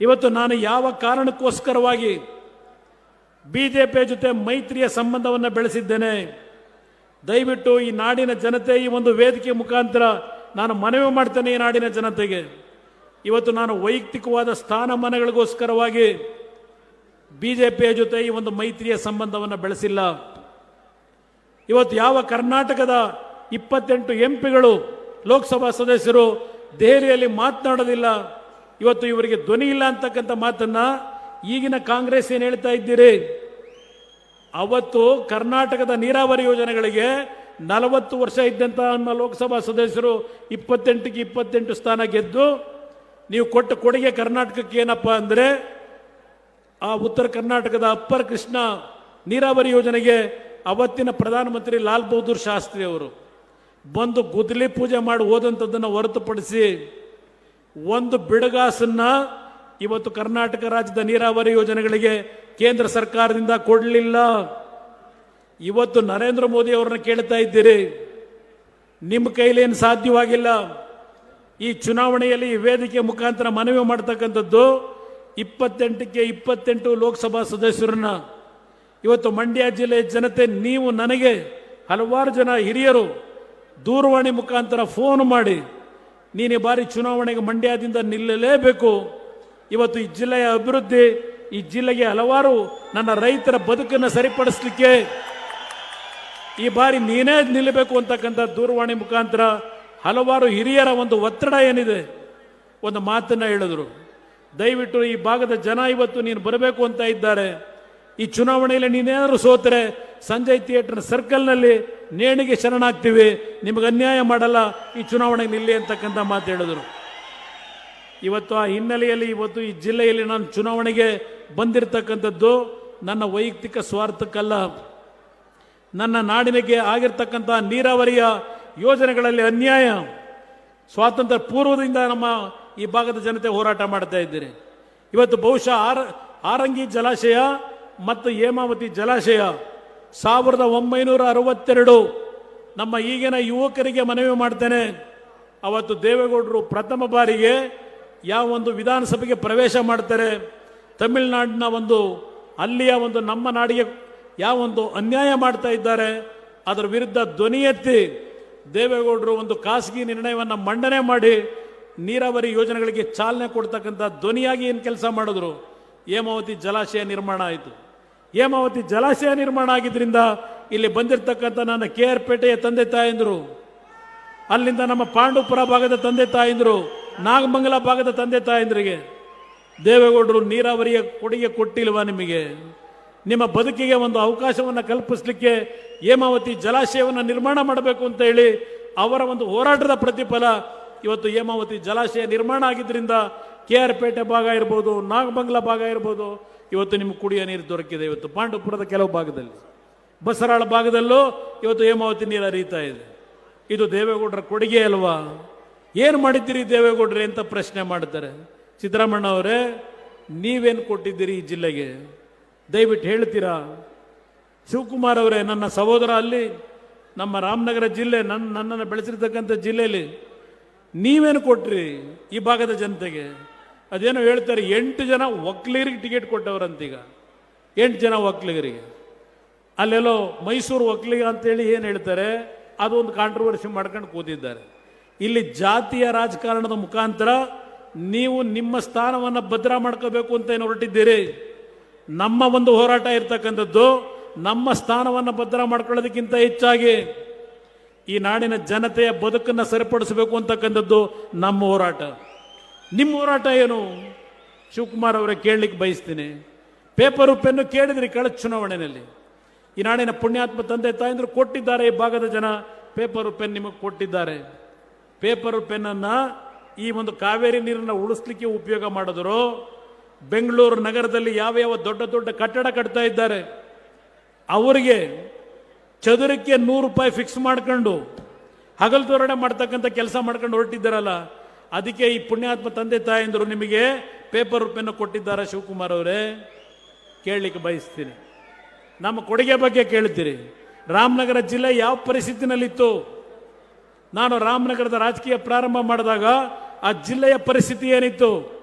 ಇವತ್ತು ನಾನು ಯಾವ ಕಾರಣಕ್ಕೋಸ್ಕರವಾಗಿ ಬಿಜೆಪಿಯ ಜೊತೆ ಮೈತ್ರಿಯ ಸಂಬಂಧವನ್ನು ಬೆಳೆಸಿದ್ದೇನೆ? ದಯವಿಟ್ಟು ಈ ನಾಡಿನ ಜನತೆ ಈ ಒಂದು ವೇದಿಕೆ ಮುಖಾಂತರ ನಾನು ಮನವಿ ಮಾಡ್ತೇನೆ ಈ ನಾಡಿನ ಜನತೆಗೆ. ಇವತ್ತು ನಾನು ವೈಯಕ್ತಿಕವಾದ ಸ್ಥಾನಮಾನಗಳಿಗೋಸ್ಕರವಾಗಿ ಬಿ ಜೆ ಪಿಯ ಜೊತೆ ಈ ಒಂದು ಮೈತ್ರಿಯ ಸಂಬಂಧವನ್ನು ಬೆಳೆಸಿಲ್ಲ. ಇವತ್ತು ಯಾವ ಕರ್ನಾಟಕದ ಇಪ್ಪತ್ತೆಂಟು ಎಂಪಿಗಳು ಲೋಕಸಭಾ ಸದಸ್ಯರು ದೆಹಲಿಯಲ್ಲಿ ಮಾತನಾಡೋದಿಲ್ಲ. ಇವತ್ತು ಇವರಿಗೆ ಧ್ವನಿ ಇಲ್ಲ ಅಂತಕ್ಕಂಥ ಮಾತನ್ನ ಈಗಿನ ಕಾಂಗ್ರೆಸ್ ಏನು ಹೇಳ್ತಾ ಇದ್ದೀರಿ? ಅವತ್ತು ಕರ್ನಾಟಕದ ನೀರಾವರಿ ಯೋಜನೆಗಳಿಗೆ ನಲವತ್ತು ವರ್ಷ ಇದ್ದಂಥ ನಮ್ಮ ಲೋಕಸಭಾ ಸದಸ್ಯರು ಇಪ್ಪತ್ತೆಂಟಕ್ಕೆ ಇಪ್ಪತ್ತೆಂಟು ಸ್ಥಾನ ಗೆದ್ದು ನೀವು ಕೊಟ್ಟ ಕೊಡುಗೆ ಕರ್ನಾಟಕಕ್ಕೆ ಏನಪ್ಪ ಅಂದರೆ ಆ ಉತ್ತರ ಕರ್ನಾಟಕದ ಅಪ್ಪರ್ ಕೃಷ್ಣ ನೀರಾವರಿ ಯೋಜನೆಗೆ ಅವತ್ತಿನ ಪ್ರಧಾನಮಂತ್ರಿ ಲಾಲ್ ಬಹದ್ದೂರ್ ಶಾಸ್ತ್ರಿ ಅವರು ಬಂದು ಗುದ್ಲಿ ಪೂಜೆ ಮಾಡಿ ಹೋದಂಥದ್ದನ್ನು ಹೊರತುಪಡಿಸಿ ಒಂದು ಬಿಡಗಾಸನ್ನ ಇವತ್ತು ಕರ್ನಾಟಕ ರಾಜ್ಯದ ನೀರಾವರಿ ಯೋಜನೆಗಳಿಗೆ ಕೇಂದ್ರ ಸರ್ಕಾರದಿಂದ ಕೊಡಲಿಲ್ಲ. ಇವತ್ತು ನರೇಂದ್ರ ಮೋದಿ ಅವರನ್ನ ಕೇಳ್ತಾ ಇದ್ದೀರಿ. ನಿಮ್ಮ ಕೈಲೇನು ಸಾಧ್ಯವಾಗಿಲ್ಲ? ಈ ಚುನಾವಣೆಯಲ್ಲಿ ವೇದಿಕೆ ಮುಖಾಂತರ ಮನವಿ ಮಾಡ್ತಕ್ಕಂಥದ್ದು ಇಪ್ಪತ್ತೆಂಟಕ್ಕೆ ಇಪ್ಪತ್ತೆಂಟು ಲೋಕಸಭಾ ಸದಸ್ಯರನ್ನ. ಇವತ್ತು ಮಂಡ್ಯ ಜಿಲ್ಲೆಯ ಜನತೆ, ನೀವು ನನಗೆ ಹಲವಾರು ಜನ ಹಿರಿಯರು ದೂರವಾಣಿ ಮುಖಾಂತರ ಫೋನ್ ಮಾಡಿ ನೀನು ಈ ಬಾರಿ ಚುನಾವಣೆಗೆ ಮಂಡ್ಯದಿಂದ ನಿಲ್ಲಲೇಬೇಕು. ಇವತ್ತು ಈ ಜಿಲ್ಲೆಯ ಅಭಿವೃದ್ಧಿ, ಈ ಜಿಲ್ಲೆಗೆ ಹಲವಾರು ನನ್ನ ರೈತರ ಬದುಕನ್ನು ಸರಿಪಡಿಸಲಿಕ್ಕೆ ಈ ಬಾರಿ ನೀನೇ ನಿಲ್ಲಬೇಕು ಅಂತಕ್ಕಂಥ ದೂರವಾಣಿ ಮುಖಾಂತರ ಹಲವಾರು ಹಿರಿಯರ ಒಂದು ಒತ್ತಡ ಏನಿದೆ, ಒಂದು ಮಾತನ್ನು ಹೇಳಿದ್ರು. ದಯವಿಟ್ಟು ಈ ಭಾಗದ ಜನ ಇವತ್ತು ನೀನು ಬರಬೇಕು ಅಂತ ಇದ್ದಾರೆ. ಈ ಚುನಾವಣೆಯಲ್ಲಿ ನೀನೇನಾದ್ರು ಸೋತರೆ, ಸಂಜಯ್ ಥಿಯೇಟರ್ ಸರ್ಕಲ್ನಲ್ಲಿ ನೇಣಿಗೆ ಶರಣಾಗ್ತೀವಿ, ನಿಮಗೆ ಅನ್ಯಾಯ ಮಾಡಲ್ಲ, ಈ ಚುನಾವಣೆಗೆ ನಿಲ್ಲಿ ಅಂತಕ್ಕಂಥ ಮಾತು ಹೇಳಿದರು. ಇವತ್ತು ಆ ಹಿನ್ನೆಲೆಯಲ್ಲಿ ಇವತ್ತು ಈ ಜಿಲ್ಲೆಯಲ್ಲಿ ನಾನು ಚುನಾವಣೆಗೆ ಬಂದಿರತಕ್ಕಂಥದ್ದು ನನ್ನ ವೈಯಕ್ತಿಕ ಸ್ವಾರ್ಥಕ್ಕಲ್ಲ. ನನ್ನ ನಾಡಿನಿಗೆ ಆಗಿರ್ತಕ್ಕಂಥ ನೀರಾವರಿಯ ಯೋಜನೆಗಳಲ್ಲಿ ಅನ್ಯಾಯ. ಸ್ವಾತಂತ್ರ್ಯ ಪೂರ್ವದಿಂದ ನಮ್ಮ ಈ ಭಾಗದ ಜನತೆ ಹೋರಾಟ ಮಾಡ್ತಾ ಇದ್ದೀರಿ. ಇವತ್ತು ಬಹುಶಃ ಆರ, ಆರಂಗಿ ಜಲಾಶಯ ಮತ್ತು ಹೇಮಾವತಿ ಜಲಾಶಯ ಸಾವಿರದ ಒಂಬೈನೂರ ಅರವತ್ತೆರಡು ನಮ್ಮ ಈಗಿನ ಯುವಕರಿಗೆ ಮನವಿ ಮಾಡ್ತೇನೆ. ಅವತ್ತು ದೇವೇಗೌಡರು ಪ್ರಥಮ ಬಾರಿಗೆ ಯಾವ ಒಂದು ವಿಧಾನಸಭೆಗೆ ಪ್ರವೇಶ ಮಾಡ್ತಾರೆ. ತಮಿಳುನಾಡಿನ ಒಂದು, ಅಲ್ಲಿಯ ಒಂದು ನಮ್ಮ ನಾಡಿಗೆ ಯಾವ ಒಂದು ಅನ್ಯಾಯ ಮಾಡ್ತಾ ಇದ್ದಾರೆ. ಅದರ ವಿರುದ್ಧ ಧ್ವನಿ ಎತ್ತಿ ದೇವೇಗೌಡರು ಒಂದು ಖಾಸಗಿ ನಿರ್ಣಯವನ್ನು ಮಂಡನೆ ಮಾಡಿ ನೀರಾವರಿ ಯೋಜನೆಗಳಿಗೆ ಚಾಲನೆ ಕೊಡ್ತಕ್ಕಂಥ ಧ್ವನಿಯಾಗಿ ಏನು ಕೆಲಸ ಮಾಡಿದ್ರು? ಹೇಮಾವತಿ ಜಲಾಶಯ ನಿರ್ಮಾಣ ಆಯಿತು. ಹೇಮಾವತಿ ಜಲಾಶಯ ನಿರ್ಮಾಣ ಆಗಿದ್ದರಿಂದ ಇಲ್ಲಿ ಬಂದಿರತಕ್ಕಂಥ ನನ್ನ ಕೆ ಆರ್ ಪೇಟೆಯ ತಂದೆ ತಾಯಂದರು, ಅಲ್ಲಿಂದ ನಮ್ಮ ಪಾಂಡುಪುರ ಭಾಗದ ತಂದೆ ತಾಯಂದರು, ನಾಗಮಂಗಲ ಭಾಗದ ತಂದೆ ತಾಯಂದ್ರಿಗೆ ದೇವೇಗೌಡರು ನೀರಾವರಿಯ ಕೊಡುಗೆ ಕೊಟ್ಟಿಲ್ವಾ ನಿಮಗೆ? ನಿಮ್ಮ ಬದುಕಿಗೆ ಒಂದು ಅವಕಾಶವನ್ನು ಕಲ್ಪಿಸಲಿಕ್ಕೆ ಹೇಮಾವತಿ ಜಲಾಶಯವನ್ನು ನಿರ್ಮಾಣ ಮಾಡಬೇಕು ಅಂತ ಹೇಳಿ ಅವರ ಒಂದು ಹೋರಾಟದ ಪ್ರತಿಫಲ ಇವತ್ತು ಹೇಮಾವತಿ ಜಲಾಶಯ ನಿರ್ಮಾಣ ಆಗಿದ್ದರಿಂದ ಕೆ ಆರ್ ಪೇಟೆ ಭಾಗ ಇರ್ಬೋದು, ನಾಗಮಂಗಲ ಭಾಗ ಇರ್ಬೋದು ಇವತ್ತು ನಿಮ್ಗೆ ಕುಡಿಯೋ ನೀರು ದೊರಕಿದೆ. ಇವತ್ತು ಪಾಂಡವಪುರದ ಕೆಲವು ಭಾಗದಲ್ಲಿ, ಬಸರಾಳ ಭಾಗದಲ್ಲೂ ಇವತ್ತು ಹೇಮಾವತಿ ನೀರು ಹರಿಯುತ್ತಾ ಇದೆ. ಇದು ದೇವೇಗೌಡರ ಕೊಡುಗೆ ಅಲ್ವಾ? ಏನು ಮಾಡಿದ್ದೀರಿ ದೇವೇಗೌಡ್ರೆ ಅಂತ ಪ್ರಶ್ನೆ ಮಾಡ್ತಾರೆ. ಸಿದ್ದರಾಮಣ್ಣ ಅವರೇ, ನೀವೇನು ಕೊಟ್ಟಿದ್ದೀರಿ ಈ ಜಿಲ್ಲೆಗೆ? ದಯವಿಟ್ಟು ಹೇಳ್ತೀರಾ? ಶಿವಕುಮಾರ್ ಅವರೇ, ನನ್ನ ಸಹೋದರ ಅಲ್ಲಿ, ನಮ್ಮ ರಾಮನಗರ ಜಿಲ್ಲೆ ನನ್ನ ನನ್ನನ್ನು ಬೆಳೆಸಿರ್ತಕ್ಕಂಥ ಜಿಲ್ಲೆಯಲ್ಲಿ ನೀವೇನು ಕೊಟ್ರಿ ಈ ಭಾಗದ ಜನತೆಗೆ? ಅದೇನೋ ಹೇಳ್ತಾರೆ, ಎಂಟು ಜನ ಒಕ್ಲಿಗರಿಗೆ ಟಿಕೆಟ್ ಕೊಟ್ಟವರಂತೀಗ. ಎಂಟು ಜನ ಒಕ್ಲಿಗರಿಗೆ. ಅಲ್ಲೆಲ್ಲೋ ಮೈಸೂರು ಒಕ್ಕಲಿಗ ಅಂತೇಳಿ ಏನು ಹೇಳ್ತಾರೆ ಅದು ಒಂದು ಕಾಂಟ್ರವರ್ಸಿ ಮಾಡ್ಕೊಂಡು ಕೂತಿದ್ದಾರೆ. ಇಲ್ಲಿ ಜಾತಿಯ ರಾಜಕಾರಣದ ಮುಖಾಂತರ ನೀವು ನಿಮ್ಮ ಸ್ಥಾನವನ್ನು ಭದ್ರ ಮಾಡ್ಕೋಬೇಕು ಅಂತ ಏನು ಹೊರಟಿದ್ದೀರಿ? ನಮ್ಮ ಒಂದು ಹೋರಾಟ ಇರ್ತಕ್ಕಂಥದ್ದು, ನಮ್ಮ ಸ್ಥಾನವನ್ನು ಭದ್ರ ಮಾಡ್ಕೊಳ್ಳೋದಕ್ಕಿಂತ ಹೆಚ್ಚಾಗಿ ಈ ನಾಡಿನ ಜನತೆಯ ಬದುಕನ್ನು ಸರಿಪಡಿಸಬೇಕು ಅಂತಕ್ಕಂಥದ್ದು ನಮ್ಮ ಹೋರಾಟ. ನಿಮ್ಮ ಹೋರಾಟ ಏನು? ಶಿವಕುಮಾರ್ ಅವರೇ ಕೇಳಲಿಕ್ಕೆ ಬಯಸ್ತೀನಿ. ಪೇಪರು ಪೆನ್ನು ಕೇಳಿದ್ರಿ ಕಳೆದ ಚುನಾವಣೆಯಲ್ಲಿ. ಈ ನಾಡಿನ ಪುಣ್ಯಾತ್ಮ ತಂದೆ ತಾಯಂದ್ರು ಕೊಟ್ಟಿದ್ದಾರೆ ಈ ಭಾಗದ ಜನ, ಪೇಪರು ಪೆನ್ ನಿಮಗೆ ಕೊಟ್ಟಿದ್ದಾರೆ. ಪೇಪರು ಪೆನ್ನನ್ನು ಈ ಒಂದು ಕಾವೇರಿ ನೀರನ್ನು ಉಳಿಸ್ಲಿಕ್ಕೆ ಉಪಯೋಗ ಮಾಡಿದ್ರು. ಬೆಂಗಳೂರು ನಗರದಲ್ಲಿ ಯಾವ ಯಾವ ದೊಡ್ಡ ದೊಡ್ಡ ಕಟ್ಟಡ ಕಟ್ತಾ ಇದ್ದಾರೆ, ಅವರಿಗೆ ಚದುರಕ್ಕೆ ನೂರು ರೂಪಾಯಿ ಫಿಕ್ಸ್ ಮಾಡ್ಕೊಂಡು, ಹಗಲು ತೋರಣೆ ಮಾಡ್ತಕ್ಕಂಥ ಕೆಲಸ ಮಾಡ್ಕೊಂಡು ಹೊರಟಿದ್ದಾರಲ್ಲ ಅದಕ್ಕೆ ಈ ಪುಣ್ಯಾತ್ಮ ತಂದೆ ತಾಯಂದರು ನಿಮಗೆ ಪೇಪರ್ ಪೆನ್ನು ಕೊಟ್ಟಿದ್ದಾರೆ ಶಿವಕುಮಾರ್ ಅವರೇ. ಕೇಳಲಿಕ್ಕೆ ಬಯಸ್ತೀನಿ. ನಮ್ಮ ಕೊಡುಗೆ ಬಗ್ಗೆ ಕೇಳ್ತೀರಿ. ರಾಮನಗರ ಜಿಲ್ಲೆ ಯಾವ ಪರಿಸ್ಥಿತಿನಲ್ಲಿತ್ತು? ನಾನು ರಾಮನಗರದ ರಾಜಕೀಯ ಪ್ರಾರಂಭ ಮಾಡಿದಾಗ ಆ ಜಿಲ್ಲೆಯ ಪರಿಸ್ಥಿತಿ ಏನಿತ್ತು?